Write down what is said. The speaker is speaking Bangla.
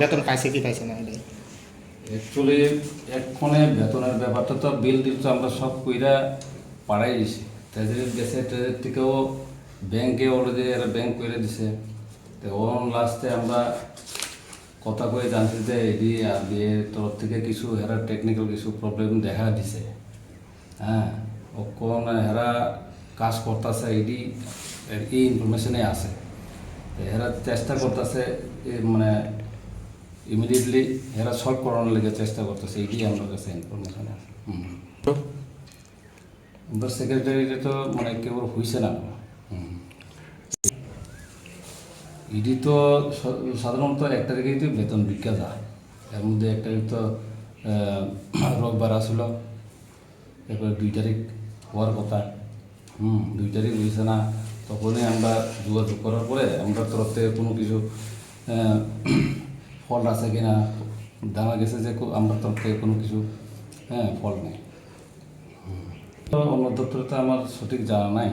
বেতন পাইছে কি পাইছে না এটাই অ্যাকচুয়ালি এক্ষণে বেতনের ব্যাপারটা তো বিল দিল তো আমরা সব কইরা পাড়াই দিছি। ট্রেজারির গেছে ট্রেজারি থেকেও ব্যাংকে অলরেডি এরা ব্যাংক করে দিছে। তো ওন লাস্টে আমরা কথা কয়ে জানছি যে এডি আর বিয়ে তরফ থেকে কিছু হেরা টেকনিক্যাল কিছু প্রবলেম দেখা দিছে। হ্যাঁ কোন হেরা কাজ করতেছে এডি এই ইনফরমেশনে আছে। হেরা চেষ্টা করতেছে মানে ইমিডিয়েটলি এরা সলভ করানোর লেগে চেষ্টা করতেছে এইটি আমার কাছে ইনফরমেশন এবার সেক্রেটারিটা তো মানে কেবল হইছে না। ইডি তো সাধারণত এক তারিখেই তো বেতন বিজ্ঞা যায়। এর মধ্যে এক তারিখ তো রোববার আসলো। এরপরে দুই তারিখ হওয়ার কথা। হুম, দুই তারিখ হয়েছে না। তখনই আমরা যোগাযোগ করার পরে আমরা তরফ থেকে কোনো কিছু ফল আছে কি না জানা গেছে যে আমরা তরফ থেকে কোনো কিছু হ্যাঁ ফল নেই। অন্য দপ্তরে তো আমার সঠিক জানা নাই।